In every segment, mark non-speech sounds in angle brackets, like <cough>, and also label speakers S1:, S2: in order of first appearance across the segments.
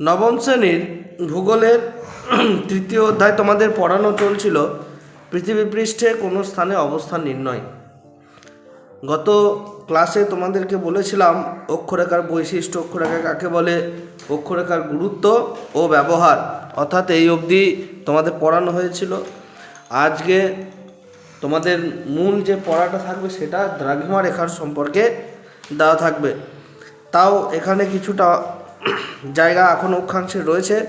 S1: নবম শ্রেণির ভূগোলের তৃতীয় অধ্যায় তোমাদের পড়ানো চলছিল। পৃথিবী পৃষ্ঠে কোনো স্থানে অবস্থান নির্ণয়। গত ক্লাসে তোমাদেরকে বলেছিলাম, অক্ষরেখার বৈশিষ্ট্য, অক্ষরেখা কাকে বলে, অক্ষরেখার গুরুত্ব ও ব্যবহার। অর্থাৎ এই অবধি তোমাদের পড়ানো হয়েছিল। আজকে তোমাদের মূল যে পড়াটা থাকবে সেটা দ্রাঘিমা রেখার সম্পর্কে দেওয়া থাকবে। তাও এখানে কিছুটা জায়গা এখন অক্ষাংশে রয়েছে।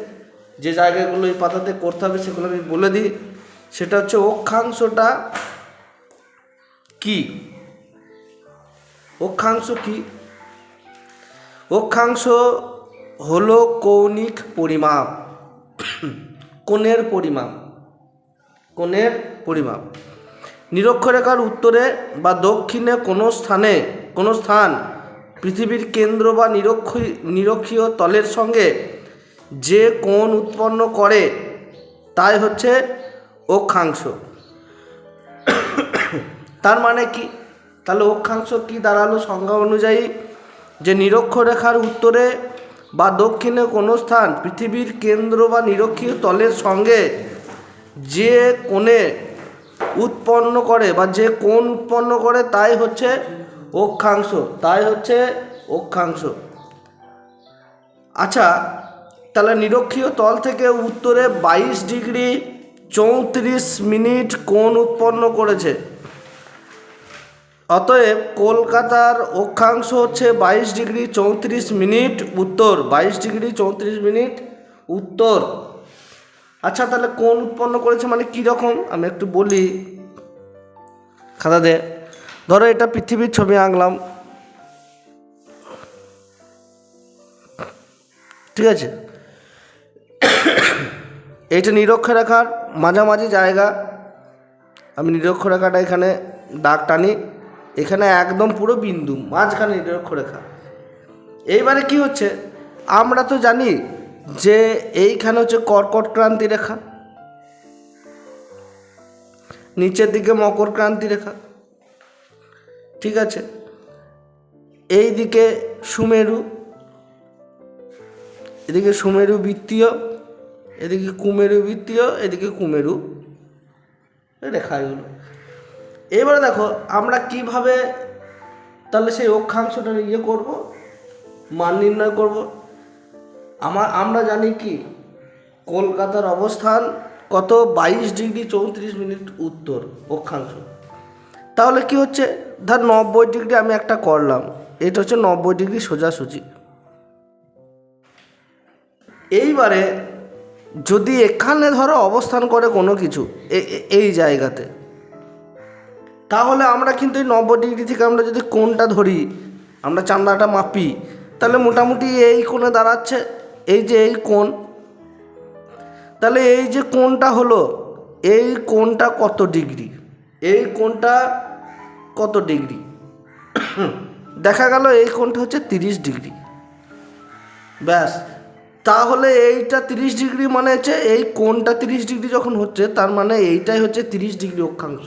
S1: যে জায়গাগুলো এই পাতাতে করতে হবে সেগুলো আমি বলে দিই। সেটা হচ্ছে অক্ষাংশটা কি? অক্ষাংশ কি? অক্ষাংশ হলো কৌণিক পরিমাপ। কোণের পরিমাপ। কোণের পরিমাপ। নিরক্ষরেখার উত্তরে বা দক্ষিণে কোনো স্থানে, কোনো স্থান পৃথিবীর কেন্দ্র বা নিরক্ষ, নিরক্ষীয় তলের সঙ্গে যে কোণ উৎপন্ন করে, তাই হচ্ছে অক্ষাংশ। তার মানে কি? তাহলে অক্ষাংশ কি দাঁড়াল? সংজ্ঞা অনুযায়ী যে নিরক্ষরেখার উত্তরে বা দক্ষিণে কোনো স্থান পৃথিবীর কেন্দ্র বা নিরক্ষীয় তলের সঙ্গে যে কোণে উৎপন্ন করে বা যে কোণ উৎপন্ন করে, তাই হচ্ছে অক্ষাংশ, তাই হচ্ছে অক্ষাংশ। আচ্ছা তাহলে নিরক্ষীয় তল থেকে উত্তরে বাইশ ডিগ্রি চৌত্রিশ মিনিট কোণ উৎপন্ন করেছে। অতএব কলকাতার অক্ষাংশ হচ্ছে বাইশ ডিগ্রি চৌত্রিশ মিনিট উত্তর, বাইশ ডিগ্রি চৌত্রিশ মিনিট উত্তর। আচ্ছা তাহলে কোন উৎপন্ন করেছে মানে কী রকম আমি একটু বলি। খাতা দে। ধরো এটা পৃথিবীর ছবি আঁকলাম। ঠিক আছে? এইটা নিরক্ষরেখার মাঝামাঝি জায়গা। আমি নিরক্ষরেখাটা এখানে দাগ টানি। এখানে একদম পুরো বিন্দু, মাঝখানে নিরক্ষরেখা এইবারে কি হচ্ছে? আমরা তো জানি যে এইখানে হচ্ছে কর্কট ক্রান্তি রেখা। নিচের দিকে মকর ক্রান্তি রেখা। ঠিক আছে? এই দিকে সুমেরু, এদিকে সুমেরু বৃত্তীয়, এদিকে কুমেরু বৃত্তীয়, এদিকে কুমেরু রেখা এগুলো এবারে দেখো, আমরা কীভাবে তাহলে সেই অক্ষাংশটা ইয়ে করব, মান নির্ণয় করব? আমার আমরা জানি কি, কলকাতার অবস্থান কত? বাইশ ডিগ্রি চৌত্রিশ মিনিট উত্তর অক্ষাংশ। তাহলে কি হচ্ছে? ধর নব্বই ডিগ্রি আমি একটা করলাম, এটা হচ্ছে নব্বই ডিগ্রি সোজাসুজি। এইবারে যদি এখানে ধরো অবস্থান করে কোনো কিছু এই জায়গাতে, তাহলে আমরা কিন্তু এই নব্বই ডিগ্রি থেকে আমরা যদি কোনটা ধরি, আমরা চান্দাটা মাপি, তাহলে মোটামুটি এই কোণে দাঁড়াচ্ছে, এই যে এই কোণ, তাহলে এই যে কোণটা হলো, এই কোণটা কত ডিগ্রি? এই কোণটা কত ডিগ্রি? দেখা গেল এই কোণটা হচ্ছে তিরিশ ডিগ্রি। ব্যাস, তাহলে এইটা তিরিশ ডিগ্রি মানে হচ্ছে এই কোণটা তিরিশ ডিগ্রি যখন হচ্ছে, তার মানে এইটাই হচ্ছে তিরিশ ডিগ্রি অক্ষাংশ।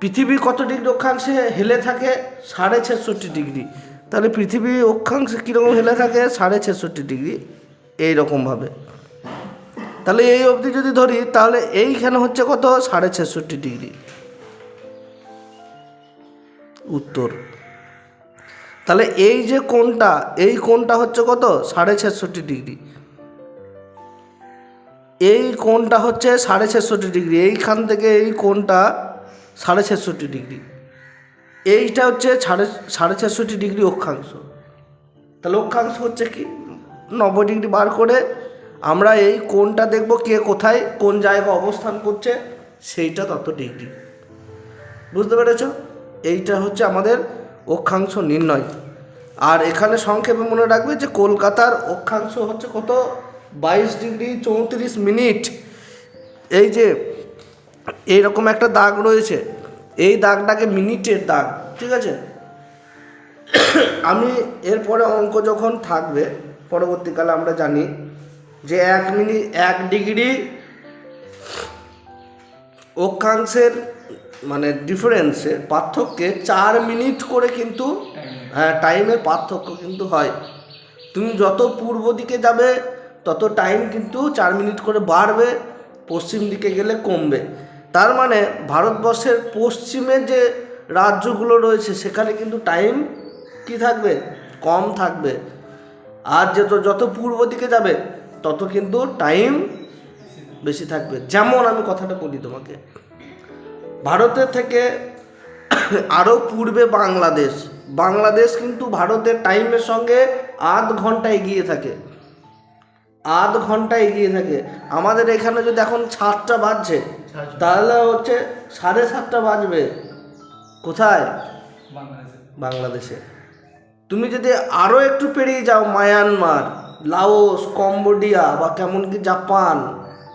S1: পৃথিবী কত ডিগ্রি অক্ষাংশে হেলে থাকে? সাড়ে ছেষট্টি ডিগ্রি। তাহলে পৃথিবী অক্ষাংশে কীরকম হেলে থাকে? সাড়ে ছেষট্টি ডিগ্রি। এইরকমভাবে তাহলে এই অবধি যদি ধরি, তাহলে এইখানে হচ্ছে কত? সাড়ে ছেষট্টি ডিগ্রি। উত্তর। তাহলে এই যে কোণটা, এই কোণটা হচ্ছে কত? সাড়ে ছেষট্টি ডিগ্রি। এই কোণটা হচ্ছে সাড়ে ছেষট্টি ডিগ্রি। এইখান থেকে এই কোণটা সাড়ে ছেষট্টি ডিগ্রি। এইটা হচ্ছে সাড়ে সাড়ে ছেষট্টি ডিগ্রি অক্ষাংশ। তাহলে অক্ষাংশ হচ্ছে কি? নব্বই ডিগ্রি বার করে আমরা এই কোণটা দেখব কে কোথায়, কোন জায়গা অবস্থান করছে, সেইটা তত ডিগ্রি। বুঝতে পেরেছ? এইটা হচ্ছে আমাদের অক্ষাংশ নির্ণয়। আর এখানে সংক্ষেপে মনে রাখবে যে কলকাতার অক্ষাংশ হচ্ছে কত? বাইশ ডিগ্রি চৌত্রিশ মিনিট। এই যে এইরকম একটা দাগ রয়েছে, এই দাগটাকে মিনিটের দাগ, ঠিক আছে? আমি এরপরে অঙ্ক যখন থাকবে, পরবর্তীকালে আমরা জানি যে এক মিনিট এক ডিগ্রি অক্ষাংশের মানে ডিফারেন্সে পার্থক্যে চার মিনিট করে কিন্তু হ্যাঁ টাইমের পার্থক্য কিন্তু হয়। তুমি যত পূর্ব দিকে যাবে, তত টাইম কিন্তু চার মিনিট করে বাড়বে, পশ্চিম দিকে গেলে কমবে। তার মানে ভারতবর্ষের পশ্চিমে যে রাজ্যগুলো রয়েছে, সেখানে কিন্তু টাইম কি থাকবে? কম থাকবে। আর যত যত পূর্ব দিকে যাবে, তত কিন্তু টাইম বেশি থাকবে। যেমন আমি কথাটা বলি তোমাকে। ভারতের থেকে আরও পূর্বে বাংলাদেশ। বাংলাদেশ কিন্তু ভারতের টাইমের সঙ্গে আধ ঘণ্টা এগিয়ে থাকে। আধ ঘণ্টা এগিয়ে থাকে। আমাদের এখানে যদি এখন সাতটা বাজছে তাহলে হচ্ছে সাড়ে সাতটা বাজবে। কোথায়?
S2: বাংলাদেশে।
S1: বাংলাদেশে। তুমি যদি আরও একটু পেরিয়ে যাও মায়ানমার লাওস কম্বোডিয়া বা কেমন কি জাপান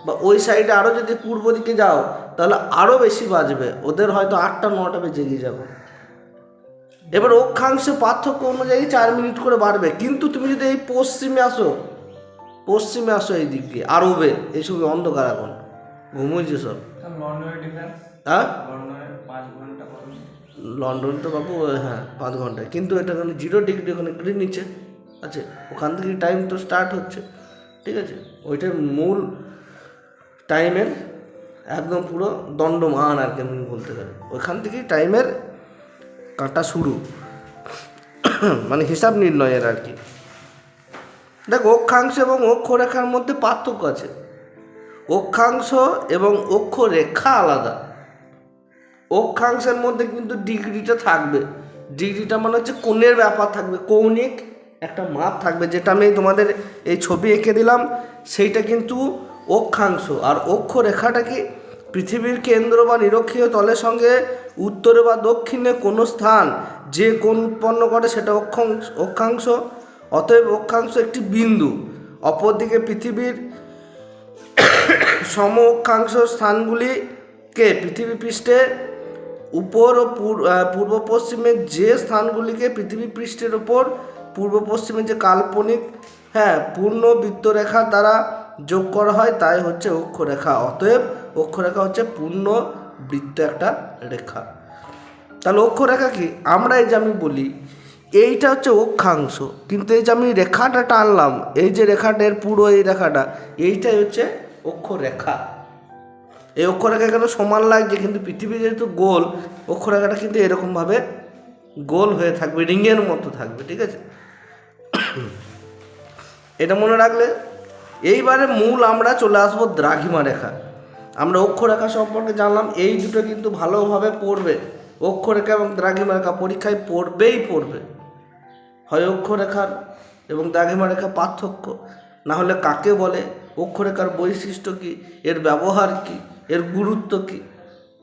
S1: বা ওই সাইডে আরও যদি পূর্ব দিকে যাও তাহলে আরও বেশি বাজবে। ওদের হয়তো আটটা নটা বেজে গিয়ে যাবে। এবার অক্ষাংশে পার্থক্য অনুযায়ী চার মিনিট করে বাড়বে। কিন্তু তুমি যদি এই পশ্চিমে আসো পশ্চিমে আসো এই দিক দিয়ে আরবে এইসব অন্ধকার এখন। ঘুমোইছে সব। হ্যাঁ?
S2: ঘণ্টা
S1: লন্ডন তো বাবু হ্যাঁ পাঁচ ঘন্টায়। কিন্তু এটা ওখানে জিরো ডিগ্রি ওখানে গ্রিন নিচে আছে ওখান থেকে টাইম তো স্টার্ট হচ্ছে। ঠিক আছে? ওইটার মূল টাইমের একদম পুরো দণ্ডমান আর কি আমি বলতে পারি। ওইখান থেকেই টাইমের কাটা শুরু। মানে হিসাব নির্ণয়ের আর কি। দেখ, অক্ষাংশ এবং অক্ষরেখার মধ্যে পার্থক্য আছে। অক্ষাংশ এবং অক্ষরেখা আলাদা। অক্ষাংশের মধ্যে কিন্তু ডিগ্রিটা থাকবে। ডিগ্রিটা মানে হচ্ছে কোণের ব্যাপার থাকবে। কৌণিক একটা মাপ থাকবে। যেটা আমি তোমাদের এই ছবি এঁকে দিলাম, সেইটা কিন্তু অক্ষাংশ। আর অক্ষরেখাটা কি পৃথিবীর কেন্দ্র বা নিরক্ষীয় তলের সঙ্গে উত্তরে বা দক্ষিণে কোনো স্থান যে কোণ উৎপন্ন করে সেটা অক্ষাংশ অক্ষাংশ, অতএব অক্ষাংশ একটি বিন্দু। অপরদিকে পৃথিবীর সম অক্ষাংশ স্থানগুলিকে পৃথিবী পৃষ্ঠে উপর ও পূর- পূর্ব পশ্চিমের যে স্থানগুলিকে পৃথিবী পৃষ্ঠের ওপর পূর্ব পশ্চিমে যে কাল্পনিক হ্যাঁ পূর্ণ বৃত্তরেখা দ্বারা যোগ করা হয়, তাই হচ্ছে অক্ষরেখা। অতএব অক্ষরেখা হচ্ছে পূর্ণ বৃত্ত একটা রেখা। তাহলে অক্ষরেখা কি? আমরা এই যে আমি বলি, এইটা হচ্ছে অক্ষাংশ। কিন্তু এই যে আমি রেখাটা টানলাম, এই যে রেখাটা, এর পুরো এই রেখাটা, এইটাই হচ্ছে অক্ষরেখা এই অক্ষরেখা কেন সমান লাগছে? কিন্তু পৃথিবী যেহেতু গোল অক্ষরেখাটা কিন্তু এরকমভাবে গোল হয়ে থাকবে, রিংয়ের মতো থাকবে, ঠিক আছে? এটা মনে রাখলে, এইবারে মূল আমরা চলে আসব দ্রাঘিমা রেখা। আমরা অক্ষরেখা সম্পর্কে জানলাম, এই দুটো কিন্তু ভালোভাবে পড়বে। অক্ষরেখা এবং দ্রাঘিমা রেখা পরীক্ষায় পড়বেই পড়বে। হয় অক্ষরেখার এবং দ্রাঘিমা রেখা পার্থক্য? না হলে কাকে বলে? অক্ষরেখার বৈশিষ্ট্য কী? এর ব্যবহার কী? এর গুরুত্ব কী?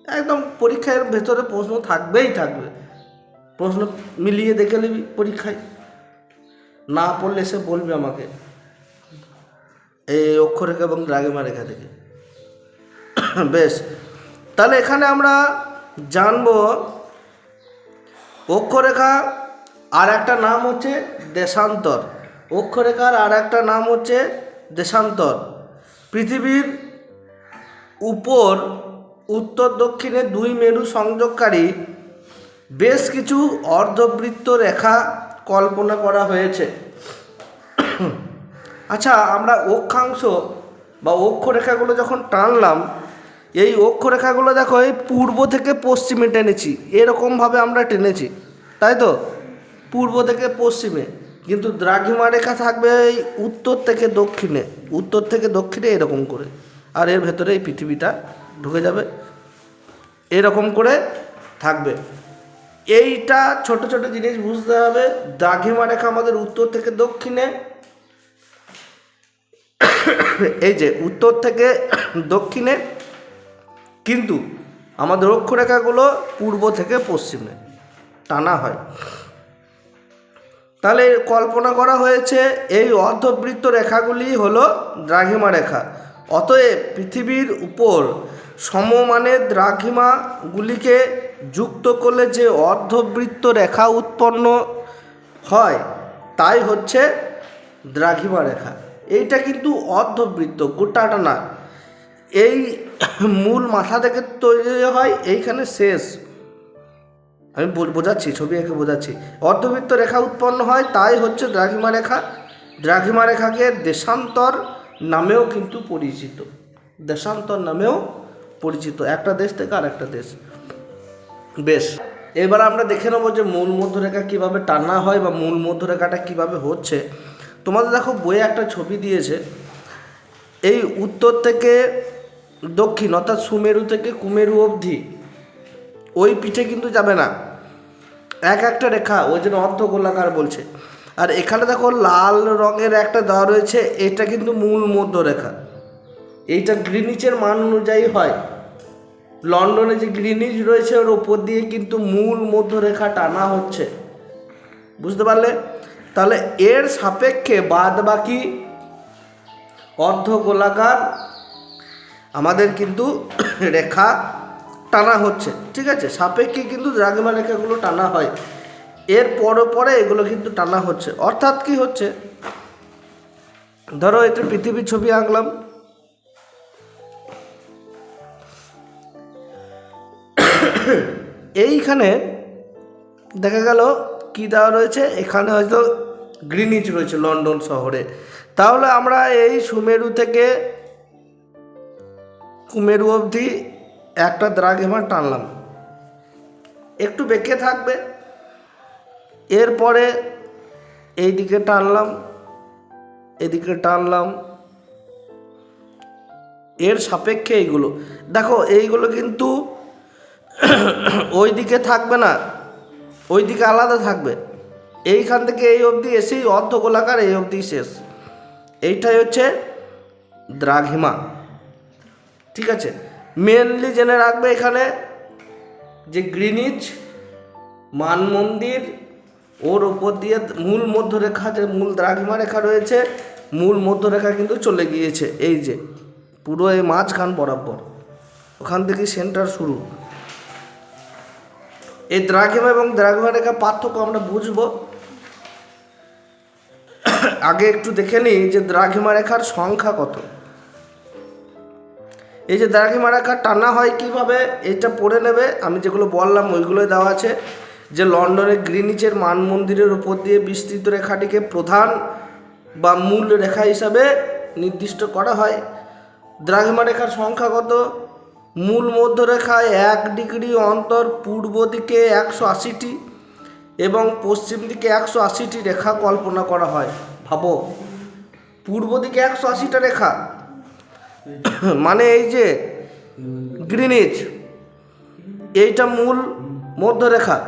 S1: একদম পরীক্ষার ভেতরে প্রশ্ন থাকবেই থাকবে। প্রশ্ন মিলিয়ে দেখে নিবি পরীক্ষায়। না পড়লে সে বলবে আমাকে। এই অক্ষরেখা এবং দ্রাঘিমা রেখা থেকে <coughs> তাহলে এখানে আমরা জানব অক্ষরেখা আর একটা নাম হচ্ছে দেশান্তর। অক্ষরেখার আর একটা নাম হচ্ছে দেশান্তর। পৃথিবীর উপর, উত্তর দক্ষিণে দুই মেরু সংযোগকারী বেশ কিছু অর্ধবৃত্ত রেখা কল্পনা করা হয়েছে। <coughs> আচ্ছা আমরা অক্ষাংশ বা অক্ষরেখাগুলো যখন টানলাম এই অক্ষরেখাগুলো দেখো, এই পূর্ব থেকে পশ্চিমে টেনেছি। এরকমভাবে আমরা টেনেছি, তাই তো? পূর্ব থেকে পশ্চিমে। কিন্তু দ্রাঘিমা রেখা থাকবে এই উত্তর থেকে দক্ষিণে। উত্তর থেকে দক্ষিণে এরকম করে। আর এর ভেতরে এই পৃথিবীটা ঢুকে যাবে। এরকম করে থাকবে। এইটা ছোট ছোট জিনিস বুঝতে হবে। দ্রাঘিমা রেখা আমাদের উত্তর থেকে দক্ষিণে। এই যে উত্তর থেকে দক্ষিণে কিন্তু আমাদের অক্ষরেখাগুলো পূর্ব থেকে পশ্চিমে টানা হয়। তাহলে কল্পনা করা হয়েছে এই অর্ধবৃত্ত রেখাগুলি হলো দ্রাঘিমা রেখা। অতএব পৃথিবীর উপর সমমানের দ্রাঘিমাগুলিকে যুক্ত করলে যে অর্ধবৃত্ত রেখা উৎপন্ন হয়, তাই হচ্ছে দ্রাঘিমা রেখা। এইটা কিন্তু অর্ধবৃত্ত, গোটাটা না। এই মূল মাথা থেকে তৈরি হয় এইখানে শেষ। আমি বোঝাচ্ছি, ছবি এঁকে বোঝাচ্ছি। অর্ধবৃত্ত রেখা উৎপন্ন হয়, তাই হচ্ছে দ্রাঘিমা রেখা। দ্রাঘিমা রেখাকে দেশান্তর নামেও কিন্তু পরিচিত। দেশান্তর নামেও পরিচিত, একটা দেশ থেকে আর একটা দেশ। বেশ, এবার আমরা দেখে নেব যে মূল মধ্যরেখা কীভাবে টানা হয় বা মূল মধ্যরেখাটা কীভাবে হচ্ছে। তোমাদের দেখো বইয়ে একটা ছবি দিয়েছে, এই উত্তর থেকে দক্ষিণ, অর্থাৎ সুমেরু থেকে কুমেরু অবধি। ওই পিঠে কিন্তু যাবে না। এক একটা রেখা ওই জন্য অর্ধ গোলাকার বলছে। আর এখানে দেখো লাল রঙের একটা দেওয়া রয়েছে, এটা কিন্তু মূল মধ্যরেখা। এইটা গ্রিনিচের মান অনুযায়ী হয়। লন্ডনে যে গ্রিনিচ রয়েছে, ওর ওপর দিয়ে কিন্তু মূল মধ্যরেখা টানা হচ্ছে। বুঝতে পারলে? তাহলে এর সাপেক্ষে বাদ বাকি অর্ধ গোলাকার আমাদের কিন্তু রেখা টানা হচ্ছে, ঠিক আছে? সাপেক্ষে কিন্তু দ্রাঘিমা রেখাগুলো টানা হয়। এর পরে পরে এগুলো কিন্তু টানা হচ্ছে। অর্থাৎ কি হচ্ছে? ধরো এটা পৃথিবীর ছবি আঁকলাম। এইখানে দেখা গেল কি দেওয়া রয়েছে? এখানে হয়তো গ্রিনিচ রয়েছে লন্ডন শহরে। তাহলে আমরা এই সুমেরু থেকে কুমেরু অবধি একটা দ্রাগ দ্রাঘিমা টানলাম। একটু বেঁকে থাকবে। এরপরে এই দিকে টানলাম, এদিকে টানলাম। এর সাপেক্ষে এইগুলো। দেখো, এইগুলো কিন্তু ওই দিকে থাকবে না ওই দিকে আলাদা থাকবে। এইখান থেকে এই অবধি এসেই অর্ধ গোলাকার এই অবধি শেষ। এইটাই হচ্ছে দ্রাঘিমা। ঠিক আছে? মেনলি জেনে রাখবে এখানে যে গ্রিনিচ মান মন্দির ওর উপর দিয়ে মূল মধ্যরেখা যে মূল দ্রাঘিমা রেখা রয়েছে, মূল মধ্যরেখা কিন্তু চলে গিয়েছে। এই যে, পুরো এই মাঝখান বরাবর। ওখান থেকে সেন্টার শুরু। এই দ্রাঘিমা এবং দ্রাঘিমা রেখা পার্থক্য আমরা বুঝব। আগে একটু দেখে নিই যে দ্রাঘিমা রেখার সংখ্যা কত। এই যে দ্রাঘিমা রেখা টানা হয় কীভাবে, এটা পড়ে নেবে, আমি যেগুলো বললাম ওইগুলোই দেওয়া আছে। যে লন্ডনের গ্রিনিচের মান মন্দিরের উপর দিয়ে বিস্তৃত রেখাটিকে প্রধান বা মূল রেখা হিসাবে নির্দিষ্ট করা হয়। দ্রাঘিমা রেখার সংখ্যা কত মূল মধ্যরেখায় এক ডিগ্রি অন্তর, পূর্ব দিকে একশো আশিটি এবং পশ্চিম দিকে একশো আশিটি রেখা কল্পনা করা হয়। ভাবো, পূর্ব দিকে একশো আশিটা রেখা <coughs> মানে এই যে গ্রিনিচ, এইটা মূল মধ্যরেখা।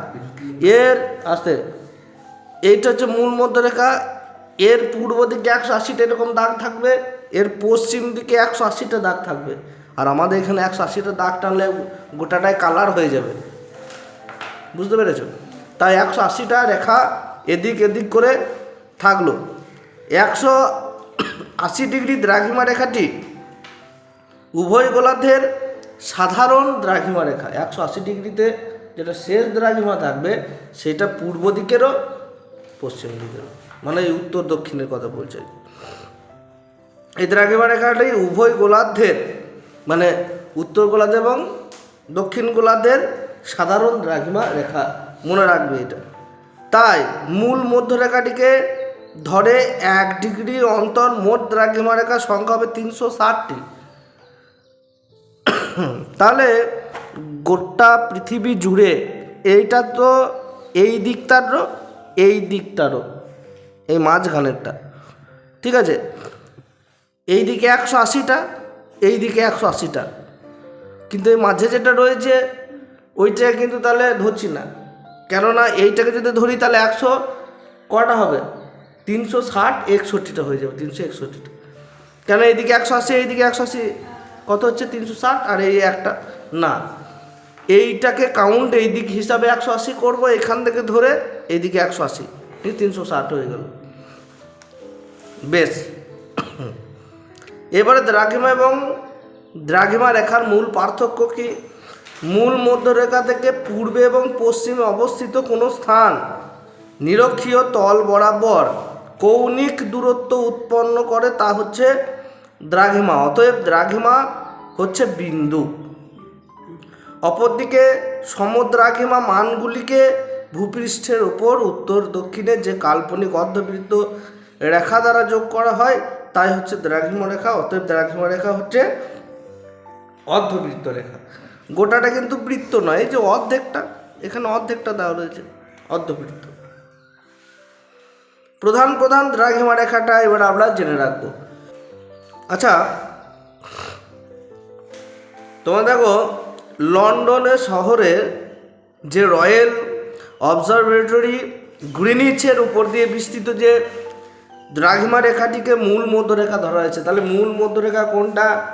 S1: এর আসতে, এইটা হচ্ছে মূল মধ্যরেখা। এর পূর্ব দিকে একশো আশিটা এরকম দাগ থাকবে, এর পশ্চিম দিকে একশো আশিটা দাগ থাকবে। আর আমাদের এখানে একশো আশিটা দাগ টানলে গোটাটাই কালার হয়ে যাবে। বুঝতে পেরেছ? তাই একশো আশিটা রেখা এদিক এদিক করে থাকল। একশো আশি ডিগ্রি দ্রাঘিমা রেখাটি উভয় গোলার্ধের সাধারণ দ্রাঘিমা রেখা, একশো আশি ডিগ্রিতে যেটা শেষ দ্রাঘিমা থাকবে, সেটা পূর্ব দিকেরও পশ্চিম দিকেরও মানে এই উত্তর দক্ষিণের কথা বলছে এই দ্রাঘিমা রেখাটি উভয় গোলার্ধের মানে উত্তর গোলার্ধ এবং দক্ষিণ গোলার্ধের সাধারণ দ্রাঘিমা রেখা মনে রাখবে এটা। তাই মূল মধ্যরেখাটিকে ধরে এক ডিগ্রি অন্তর মোট দ্রাঘিমা রেখার সংখ্যা হবে তিনশো ষাটটি। তাহলে গোটা পৃথিবী জুড়ে এইটা তো এই দিকটারও এই দিকটারও, এই মাঝখানেরটা। ঠিক আছে? এই দিকে একশো আশিটা, এই দিকে একশো আশিটা। কিন্তু এই মাঝে যেটা রয়েছে ওইটা কিন্তু তাহলে ধরছি না। কেননা এইটাকে যদি ধরি তাহলে একশো কটা হবে? তিনশো ষাট একষট্টিটা হয়ে যাবে, তিনশো একষট্টিটা। কেন এইদিকে একশো আশি, এইদিকে একশো আশি? কত হচ্ছে? তিনশো ষাট আর এই একটা, না। এইটাকে কাউন্ট এই দিক হিসাবে একশো আশি করব, এখান থেকে ধরে এইদিকে একশো আশি। এই তিনশো ষাট হয়ে গেল। বেশ। এবারে দ্রাঘিমা এবং দ্রাঘিমা রেখার মূল পার্থক্য কি? মূল মধ্যরেখা থেকে পূর্বে এবং পশ্চিমে অবস্থিত কোনো স্থান নিরক্ষীয় তল বরাবর কৌণিক দূরত্ব উৎপন্ন করে তা হচ্ছে দ্রাঘিমা। অতএব দ্রাঘিমা হচ্ছে বিন্দু। অপরদিকে সমদ্রাঘিমা মানগুলিকে ভূপৃষ্ঠের উপর, উত্তর, দক্ষিণে যে কাল্পনিক অর্ধবৃত্ত রেখা দ্বারা যোগ করা হয়, তাই হচ্ছে দ্রাঘিমা রেখা, অতএব দ্রাঘিমা রেখা হচ্ছে অর্ধবৃত্ত রেখা। গোটাটা কিন্তু বৃত্ত নয় যে অর্ধেকটা, এখানে অর্ধেকটা দেওয়া রয়েছে, অর্ধবৃত্ত। প্রধান প্রধান দ্রাঘিমা রেখাটা এবার আমরা জেনে রাখব। আচ্ছা তোমরা দেখো, লন্ডনের শহরে যে রয়্যাল অবজারভেটরি গ্রিনিচের উপর দিয়ে বিস্তৃত যে দ্রাঘিমা রেখাটিকে মূল মধ্যরেখা ধরা হয়েছে, তাহলে মূল মধ্যরেখা কোনটা?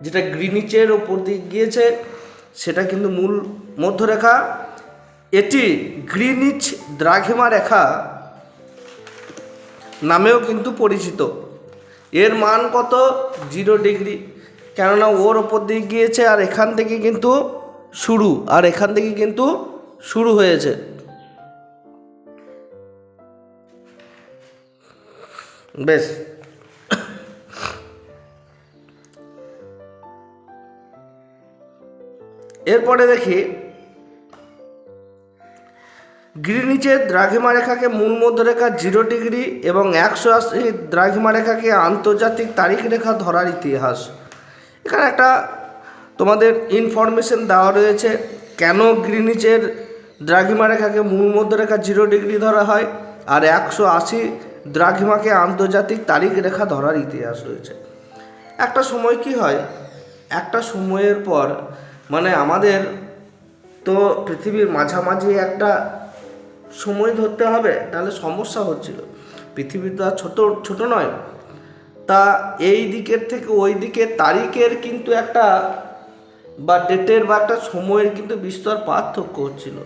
S1: যেটা গ্রিনিচের উপর দিয়ে গিয়েছে, সেটা কিন্তু মূল মধ্যরেখা। এটি গ্রিনিচ দ্রাঘিমা রেখা নামেও কিন্তু পরিচিত। এর মান কত? Zero degree. কেননা ওর ওপর দিয়ে গিয়েছে আর এখান থেকে কিন্তু শুরু, আর এখান থেকে কিন্তু শুরু হয়েছে। বেশ। এরপরে দেখি গ্রিনিচের দ্রাঘিমা রেখাকে মূল মধ্যরেখা জিরো ডিগ্রি এবং একশো আশি দ্রাঘিমা রেখাকে আন্তর্জাতিক তারিখ রেখা ধরার ইতিহাস। এখানে একটা তোমাদের ইনফরমেশন দেওয়া রয়েছে, কেন গ্রিনিচের দ্রাঘিমা রেখাকে মূল মধ্যরেখা জিরো ডিগ্রি ধরা হয় আর একশো আশি দ্রাঘিমাকে আন্তর্জাতিক তারিখ রেখা ধরার ইতিহাস রয়েছে। একটা সময় কি হয়? একটা সময়ের পর মানে আমাদের তো পৃথিবীর মাঝামাঝি একটা সময় ধরতে হবে, তাহলে সমস্যা হচ্ছিল। পৃথিবী তো আর ছোট ছোট নয় তা এই দিকের থেকে ওই দিকে তারিখের কিন্তু একটা বা ডেটের বা একটা সময়ের কিন্তু বিস্তর পার্থক্য হচ্ছিল।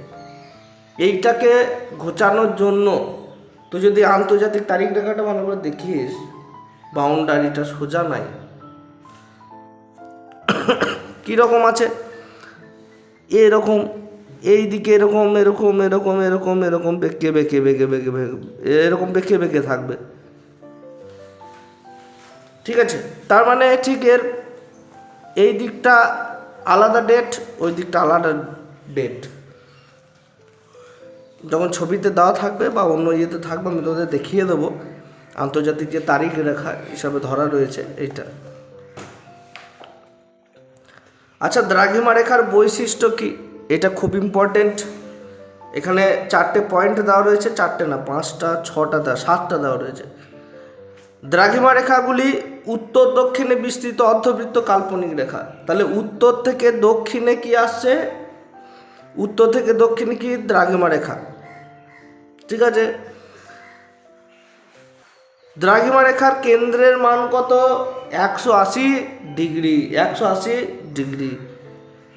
S1: এইটাকে ঘোচানোর জন্য তুই যদি আন্তর্জাতিক তারিখ রেখাটা ভালো করে দেখিস, বাউন্ডারিটা সোজা নাই। কীরকম আছে? এরকম, এই দিকে এরকম এরকম এরকম এরকম এরকম, বেঁকে বেঁকে বেঁকে বেঁকে বেঁকে, এরকম বেঁকে বেঁকে থাকবে। ঠিক আছে? তার মানে ঠিক এর এই দিকটা আলাদা ডেট ওই দিকটা আলাদা ডেট যখন ছবিতে দেওয়া থাকবে বা অন্য ইয়েতে থাকবে, আমি তোদের দেখিয়ে দেবো। আন্তর্জাতিক যে তারিখ রেখা হিসাবে ধরা রয়েছে, এইটা। আচ্ছা দ্রাঘিমা রেখার বৈশিষ্ট্য কি? এটা খুব ইম্পর্টেন্ট এখানে চারটে পয়েন্ট দেওয়া রয়েছে, চারটে না, পাঁচটা, ছটা দেওয়া, সাতটা দেওয়া রয়েছে। দ্রাঘিমা রেখাগুলি উত্তর দক্ষিণে বিস্তৃত অর্ধবৃত্ত কাল্পনিক রেখা। তাহলে উত্তর থেকে দক্ষিণে কি আসছে? উত্তর থেকে দক্ষিণে কি দ্রাঘিমা রেখা ঠিক আছে? দ্রাঘিমা রেখার কেন্দ্রের মান কত? একশো আশি ডিগ্রি, একশো আশি ডিগ্রি।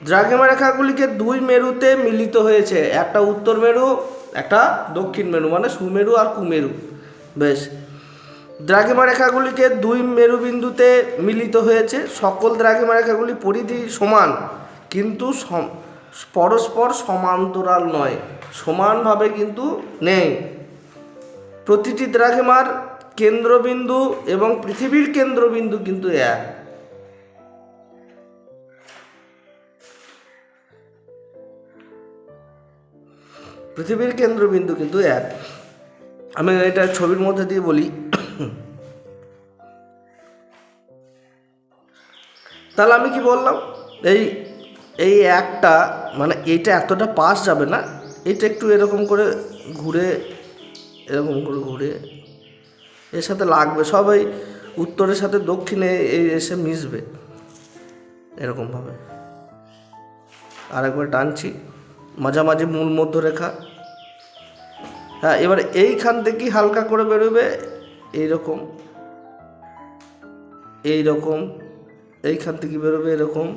S1: দ্রাঘিমা রেখাগুলিকে দুই মেরুতে মিলিত হয়েছে। একটা উত্তর মেরু, একটা দক্ষিণ মেরু মানে সুমেরু আর কুমেরু। বেশ। দ্রাঘিমা রেখাগুলিকে দুই মেরুবিন্দুতে মিলিত হয়েছে। সকল দ্রাঘিমা রেখাগুলি পরিধি সমান, কিন্তু পরস্পর সমান্তরাল নয়, সমানভাবে কিন্তু নেই। প্রতিটি দ্রাঘিমার কেন্দ্রবিন্দু এবং পৃথিবীর কেন্দ্রবিন্দু কিন্তু এক। পৃথিবীর কেন্দ্রবিন্দু কিন্তু এক। আমি এটা ছবির মধ্যে দিয়ে বলি। তাহলে আমি কি বললাম? এই এই একটা মানে এইটা এতটা পাস যাবে না, এটা একটু এরকম করে ঘুরে, এরকম করে ঘুরে, এর সাথে লাগবে, সবাই উত্তরের সাথে দক্ষিণে এই এসে মিশবে, এরকমভাবে। আরেকবার টানছি, মাঝামাঝি মূল মধ্যরেখা। হ্যাঁ এবার এইখান থেকেই হালকা করে বেরোবে, এইরকম এইরকম। এইখান থেকে বেরোবে এরকম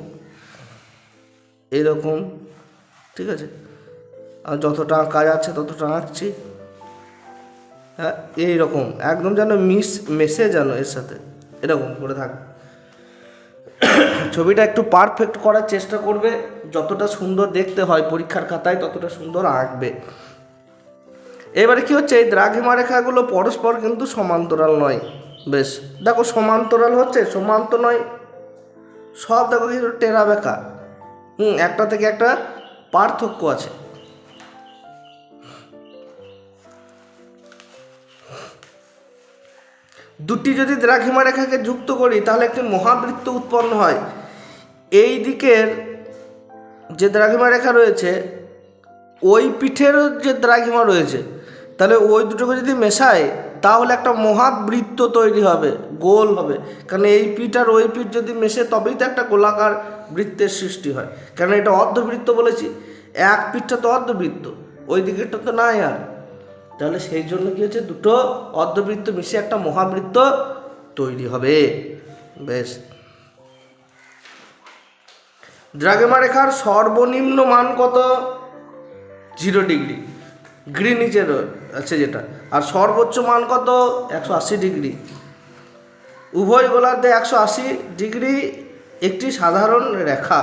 S1: এইরকম ঠিক আছে? আর যতটা কাজ আছে ততটা আঁকছি। হ্যাঁ এইরকম, একদম যেন মিস, মেসে যেন এর সাথে, এরকম করে থাকবে ছবিটা একটু পারফেক্ট করার চেষ্টা করবে, যতটা সুন্দর দেখতে হয় পরীক্ষার খাতায় ততটা সুন্দর আঁকবে। এবারে কি হচ্ছে, এই দ্রাঘিমা রেখাগুলো পরস্পর কিন্তু সমান্তরাল নয়, বেশ। দেখো, সমান্তরাল হচ্ছে, সমান্ত নয় সব দেখো কিন্তু টেরা বেঁকা। হুম, একটা থেকে একটা পার্থক্য আছে। দুটি যদি দ্রাঘিমা রেখাকে যুক্ত করি, তাহলে একটি মহাবৃত্ত উৎপন্ন হয়। এই দিকের যে দ্রাঘিমা রেখা রয়েছে, ওই পিঠেরও যে দ্রাঘিমা রয়েছে, তাহলে ওই দুটোকে যদি মেশাই তাহলে একটা মহাবৃত্ত তৈরি হবে, গোল হবে। কারণ এই পিঠ আর ওই পিঠ যদি মেশে, তবেই তো একটা গোলাকার বৃত্তের সৃষ্টি হয়। কারণ এটা অর্ধবৃত্ত বলেছি? এক পিঠটা তো অর্ধবৃত্ত, ওই দিকেরটা তো নাই আর। তাহলে সেই জন্য কি হচ্ছে? দুটো অর্ধবৃত্ত মিশে একটা মহাবৃত্ত তৈরি হবে। বেশ। দ্রাঘিমা রেখার সর্বনিম্ন মান কত? Zero degree. গ্রিনিচের আছে যেটা। আর সর্বোচ্চ মান কত? একশো আশি ডিগ্রি। উভয় গোলার্ধে একশো আশি ডিগ্রি একটি সাধারণ রেখা।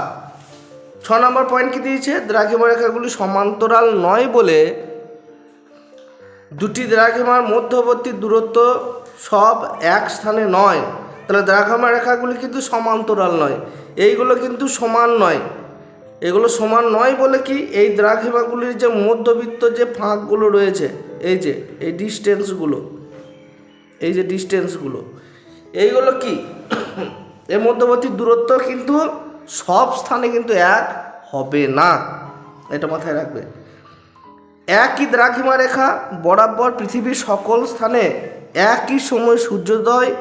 S1: ছ নম্বর পয়েন্ট কি দিয়েছে? দ্রাঘিমা রেখাগুলি সমান্তরাল নয় বলে দুটি দ্রাঘিমার মধ্যবর্তী দূরত্ব সব এক স্থানে নয়। তাহলে দ্রাঘিমা রেখাগুলি কিন্তু সমান্তরাল নয়। এইগুলো কিন্তু সমান নয়। এগুলো সমান নয় বলে কি এই দ্রাঘিমাগুলির যে মধ্যবিত্ত যে ফাঁকগুলো রয়েছে, এই যে, এই ডিস্টেন্সগুলো এই যে ডিস্টেন্সগুলো এইগুলো কি? এর মধ্যবর্তী দূরত্ব কিন্তু সব স্থানে কিন্তু এক হবে না। এটা মাথায় রাখবে। একই দ্রাঘিমা রেখা বরাবর পৃথিবীর সকল স্থানে একই সময় সূর্যোদয়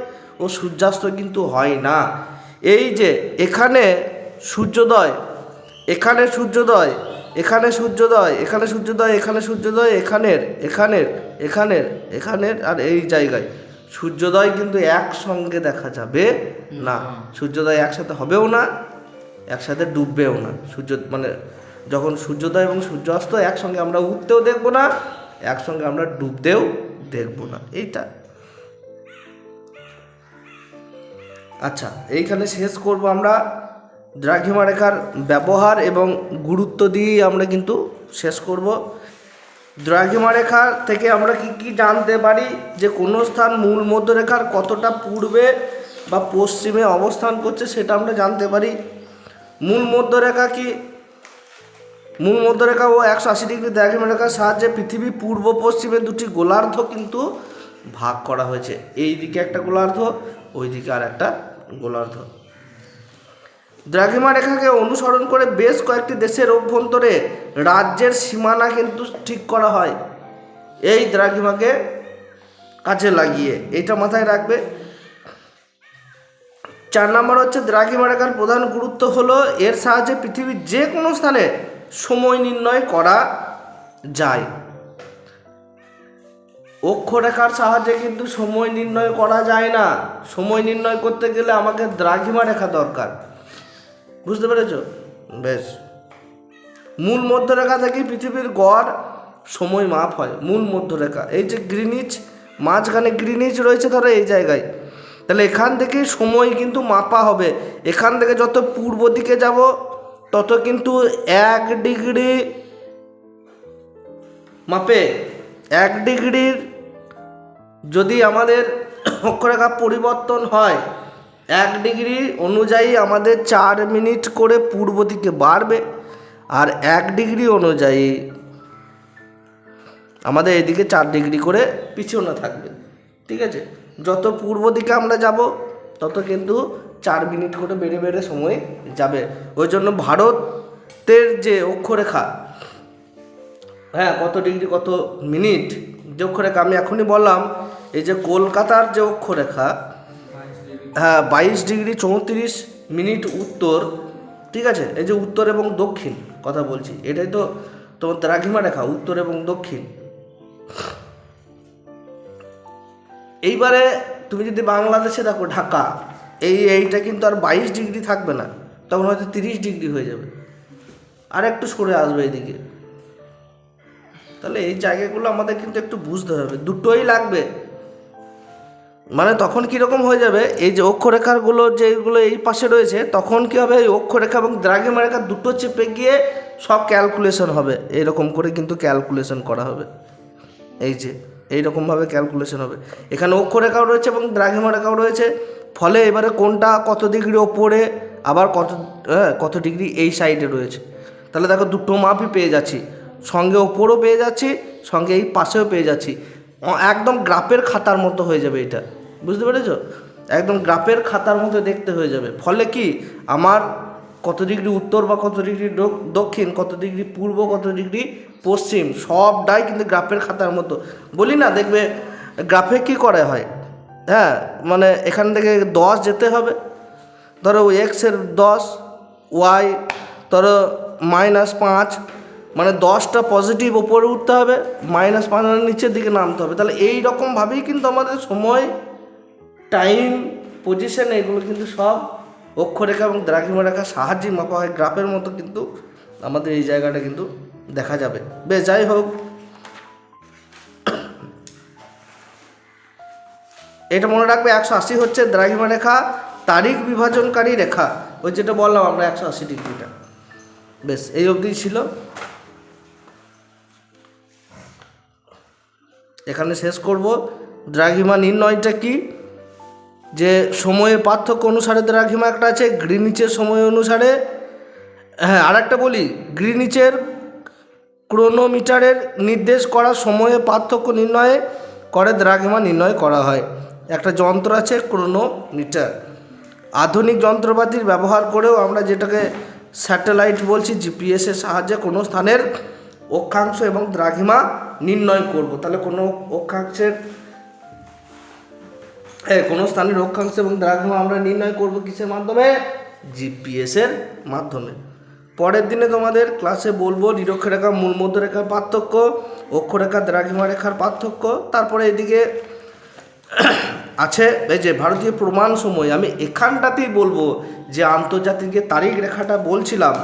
S1: ও সূর্যাস্ত কিন্তু হয় না। এই যে, এখানে সূর্যোদয় এখানে সূর্যোদয় এখানে সূর্যোদয় এখানে সূর্যোদয় এখানে সূর্যোদয় এখানের এখানের এখানের এখানের আর এই জায়গায়। সূর্যোদয় কিন্তু একসঙ্গে দেখা যাবে না। সূর্যোদয় একসাথে হবেও না একসাথে ডুববেও না। সূর্য মানে যখন সূর্যোদয় এবং সূর্যাস্ত একসঙ্গে আমরা উঠতেও দেখব না একসঙ্গে আমরা ডুবতেও দেখব না। এইটা। আচ্ছা এইখানে শেষ করব আমরা। দ্রাঘিমা রেখার ব্যবহার এবং গুরুত্ব দিয়েই আমরা কিন্তু শেষ করব। দ্রাঘিমা রেখা থেকে আমরা কি কি জানতে পারি? যে কোনো স্থান মূল মধ্যরেখার কতটা পূর্বে বা পশ্চিমে অবস্থান করছে সেটা আমরা জানতে পারি। মূল মধ্যরেখা কি? মূল মধ্যরেখা ও একশো আশি ডিগ্রি দ্রাঘিমা রেখার সাহায্যে পৃথিবী পূর্ব পশ্চিমে দুটি গোলার্ধ কিন্তু ভাগ করা হয়েছে। এই দিকে একটা গোলার্ধ ওই দিকে আর একটা গোলার্ধ। দ্রাঘিমা রেখাকে অনুসরণ করে বেশ কয়েকটি দেশের অভ্যন্তরে রাজ্যের সীমানা কিন্তু ঠিক করা হয়। এই দ্রাঘিমাকে কাজে লাগিয়ে এটা মাথায় রাখবে। চার নম্বর হচ্ছে দ্রাঘিমা রেখার প্রধান গুরুত্ব হলো এর সাহায্যে পৃথিবীর যে কোনো স্থানে সময় নির্ণয় করা যায়। অক্ষরেখার সাহায্যে কিন্তু সময় নির্ণয় করা যায় না। সময় নির্ণয় করতে গেলে আমাকে দ্রাঘিমা রেখা দরকার। বুঝতে পেরেছ? বেশ। মূল মধ্যরেখা থেকে পৃথিবীর গড় সময় মাপ হয়। মূল মধ্যরেখা। এই যে গ্রিনিচ মাঝখানে গ্রিনিচ রয়েছে ধরো এই জায়গায়। তাহলে এখান থেকে সময় কিন্তু মাপা হবে। এখান থেকে যত পূর্ব দিকে যাব তত কিন্তু এক ডিগ্রি মাপে। এক ডিগ্রির যদি আমাদের অক্ষরেখা পরিবর্তন হয় এক ডিগ্রি অনুযায়ী আমাদের চার মিনিট করে পূর্ব দিকে বাড়বে আর এক ডিগ্রি অনুযায়ী আমাদের এদিকে চার ডিগ্রি করে পিছনে থাকবে। ঠিক আছে? যত পূর্ব দিকে আমরা যাব, তত কিন্তু চার মিনিট করে বেড়ে বেড়ে সময় যাবে। ওই জন্য ভারতের যে অক্ষরেখা হ্যাঁ কত ডিগ্রি, কত মিনিট, যে অক্ষরেখা আমি এখনই বললাম, এই যে কলকাতার যে অক্ষরেখা হ্যাঁ বাইশ ডিগ্রি চৌত্রিশ মিনিট উত্তর, ঠিক আছে? এই যে উত্তর এবং দক্ষিণ কথা বলছি, এটাই তো তোমার দ্রাঘিমা রেখা, উত্তর এবং দক্ষিণ। এইবারে তুমি যদি বাংলাদেশে দেখো, ঢাকা, এই এইটা কিন্তু আর বাইশ ডিগ্রি থাকবে না, তখন হয়তো তিরিশ ডিগ্রি হয়ে যাবে। আর একটু সরে আসবে এইদিকে তাহলে এই জায়গাগুলো আমাদের কিন্তু একটু বুঝতে হবে। দুটোই লাগবে। মানে তখন কীরকম হয়ে যাবে? এই যে অক্ষরেখাগুলো যেগুলো এই পাশে রয়েছে, তখন কী হবে? এই অক্ষরেখা এবং দ্রাঘিমা রেখা দুটো চেপে গিয়ে সব ক্যালকুলেশন হবে। এরকম করে কিন্তু ক্যালকুলেশন করা হবে। এই যে, এইরকমভাবে ক্যালকুলেশন হবে। এখানে অক্ষরেখাও রয়েছে এবং দ্রাঘিমা রেখাও রয়েছে। ফলে এবারে কোনটা কত ডিগ্রি ওপরে, আবার কত হ্যাঁ কত ডিগ্রি এই সাইডে রয়েছে। তাহলে দেখো দুটো মাপই পেয়ে যাচ্ছি। সঙ্গে ওপরও পেয়ে যাচ্ছি, সঙ্গে এই পাশেও পেয়ে যাচ্ছি। একদম গ্রাফের খাতার মতো হয়ে যাবে এটা। বুঝতে পেরেছ? একদম গ্রাফের খাতার মতো দেখতে হয়ে যাবে। ফলে কি? আমার কত ডিগ্রি উত্তর বা কত ডিগ্রি দক্ষিণ, কত ডিগ্রি পূর্ব, কত ডিগ্রি পশ্চিম, সবটাই কিন্তু গ্রাফের খাতার মতো। বলি না, দেখবে গ্রাফে কি করে হয়? হ্যাঁ মানে এখান থেকে দশ যেতে হবে। ধরো এক্সের দশ ওয়াই ধরো মাইনাস পাঁচ মানে দশটা পজিটিভ ওপরে উঠতে হবে মাইনাস পাঁচ নিচের দিকে নামতে হবে। তাহলে এই রকমভাবেই কিন্তু আমাদের সময় টাইম পজিশন এগুলো কিন্তু সব অক্ষরেখা এবং দ্রাঘিমা রেখার সাহায্যে মাপা হয়। গ্রাফের মতো কিন্তু আমাদের এই জায়গাটা কিন্তু দেখা যাবে। বেশ, যাই হোক। এটা মনে রাখবে একশো আশি হচ্ছে দ্রাঘিমা রেখা, তারিখ বিভাজনকারী রেখা। ওই যেটা বললাম আমরা একশো আশি ডিগ্রিটা। বেশ, এই অবধি ছিল। এখানে শেষ করব। দ্রাঘিমা নির্ণয়টা কি? যে সময়ের পার্থক্য অনুসারে দ্রাঘিমা একটা আছে গ্রিনিচের সময় অনুসারে হ্যাঁ আর একটা বলি গ্রিনিচের ক্রোনোমিটারের নির্দেশ করা সময়ে পার্থক্য নির্ণয়ে করে দ্রাঘিমা নির্ণয় করা হয়। একটা যন্ত্র আছে, ক্রোনোমিটার। আধুনিক যন্ত্রপাতির ব্যবহার করেও আমরা যেটাকে স্যাটেলাইট বলছি জিপিএসের সাহায্যে কোনো স্থানের অক্ষাংশ এবং দ্রাঘিমা নির্ণয় করব। তাহলে কোনো অক্ষাংশের কোনো স্থানের অক্ষাংশ এবং দ্রাঘিমা আমরা নির্ণয় করব কিসের মাধ্যমে? জিপিএসের মাধ্যমে। পরের দিনে তোমাদের ক্লাসে বলব নিরক্ষরেখা মূল মধ্যরেখার পার্থক্য, অক্ষরেখা দ্রাঘিমা রেখার পার্থক্য। তারপরে এদিকে আছে, এই যে ভারতীয় প্রমাণ সময়। আমি এখানটাতেই বলব যে আন্তর্জাতিক যে তারিখ রেখাটা বলছিলাম।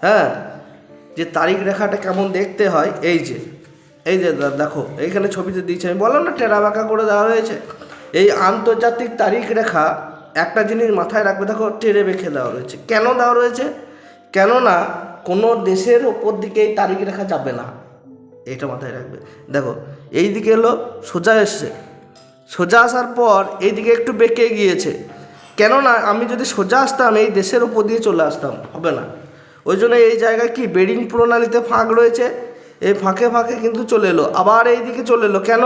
S1: হ্যাঁ? যে তারিখ রেখাটা কেমন দেখতে হয়, এই যে এই যে দেখো, এইখানে ছবিতে দিয়েছে, আমি বললাম না, টেরা বাঁকা করে দেওয়া হয়েছে। এই আন্তর্জাতিক তারিখ রেখা একটা জিনিস মাথায় রাখবে, দেখো, টেরে বেঁকে দেওয়া রয়েছে। কেন দেওয়া রয়েছে? কেননা, কোনো দেশের ওপর দিকে এই তারিখ রেখা যাবে না। এটা মাথায় রাখবে। দেখো, এই দিকে এলো, সোজা এসছে। সোজা আসার পর এই দিকে একটু বেঁকে গিয়েছে। কেননা, আমি যদি সোজা আসতাম, এই দেশের উপর দিয়ে চলে আসতাম, হবে না। ওই জন্য এই জায়গায় কি বেডিং প্রণালীতে ফাঁক রয়েছে? এই ফাঁকে ফাঁকে কিন্তু চলে এলো। আবার এই দিকে চলে এলো। কেন?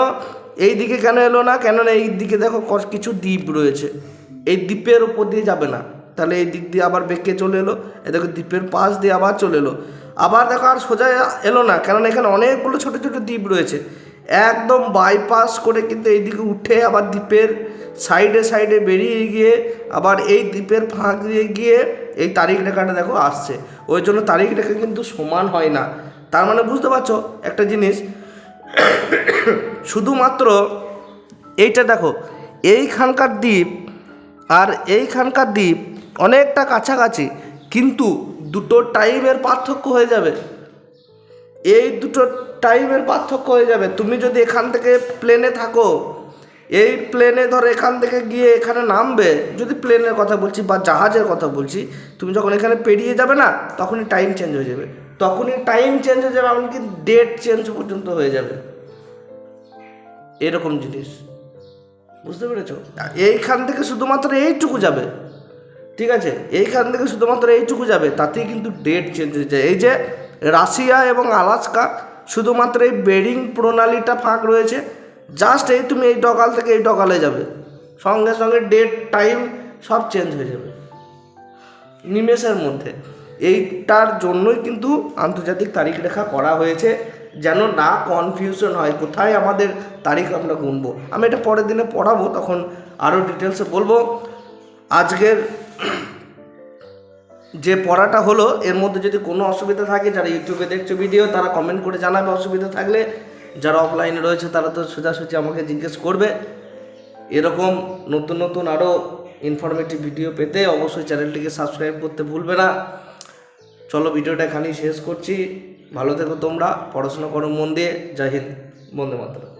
S1: এই দিকে কেন এলো না? কেননা এই দিকে দেখো কিছু দ্বীপ রয়েছে। এই দ্বীপের উপর দিয়ে যাবে না। তাহলে এই দিক দিয়ে আবার বেঁকে চলে এলো। এ দেখো দ্বীপের পাশ দিয়ে আবার চলে এলো। আবার দেখো আর সোজা এলো না। কেননা এখানে অনেকগুলো ছোটো ছোটো দ্বীপ রয়েছে। একদম বাইপাস করে কিন্তু এইদিকে উঠে আবার দ্বীপের সাইডে সাইডে বেরিয়ে গিয়ে আবার এই দ্বীপের ফাঁক দিয়ে গিয়ে এই তারিখ রেখাটা দেখো আসছে। ওই জন্য তারিখ রেখা কিন্তু সমান হয় না। তার মানে বুঝতে পারছ? একটা জিনিস, শুধুমাত্র এইটা দেখো, এইখানকার দ্বীপ আর এইখানকার দ্বীপ অনেকটা কাছাকাছি, কিন্তু দুটো টাইমের পার্থক্য হয়ে যাবে। এই দুটো টাইমের পার্থক্য হয়ে যাবে। তুমি যদি এখান থেকে প্লেনে থাকো এই প্লেনে ধর এখান থেকে গিয়ে এখানে নামবে। যদি প্লেনের কথা বলছি বা জাহাজের কথা বলছি, তুমি যখন এখানে পেরিয়ে যাবে না, তখনই টাইম চেঞ্জ হয়ে যাবে। তখনই টাইম চেঞ্জ হয়ে যাবে, এমনকি ডেট চেঞ্জ পর্যন্ত হয়ে যাবে। এরকম জিনিস। বুঝতে পেরেছ? এইখান থেকে শুধুমাত্র এইটুকু যাবে। ঠিক আছে? এইখান থেকে শুধুমাত্র এইটুকু যাবে, তাতেই কিন্তু ডেট চেঞ্জ হয়ে যায়। এই যে রাশিয়া এবং আলাস্কা, শুধুমাত্র এই বেরিং প্রণালীটা ফাঁক রয়েছে। জাস্ট এই তুমি এই ডকাল থেকে এই ডকালে যাবে। সঙ্গে সঙ্গে ডেট টাইম সব চেঞ্জ হয়ে যাবে। নিমেষের মধ্যে। এইটার জন্যই কিন্তু আন্তর্জাতিক তারিখ রেখা করা হয়েছে, যেন না কনফিউশন হয়। কোথায় আমাদের তারিখ আমরা গুনবো? আমি এটা পরের দিনে পড়াবো, তখন আরও ডিটেলসে বলব। আজকের যে পড়াটা হলো, এর মধ্যে যদি কোনো অসুবিধা থাকে, যারা ইউটিউবে দেখছ ভিডিও তারা কমেন্ট করে জানাবে অসুবিধা থাকলে। যারা অফলাইনে রয়েছে, তারা তো সোজাসুজি আমাকে জিজ্ঞেস করবে। এরকম নতুন নতুন আরও ইনফরমেটিভ ভিডিও পেতে অবশ্যই চ্যানেলটিকে সাবস্ক্রাইব করতে ভুলবে না। চলো ভিডিওটা এখানেই শেষ করছি। ভালো থেকো তোমরা, পড়াশোনা করো মন দিয়ে। জয় হিন্দ, বন্দে মাতরম।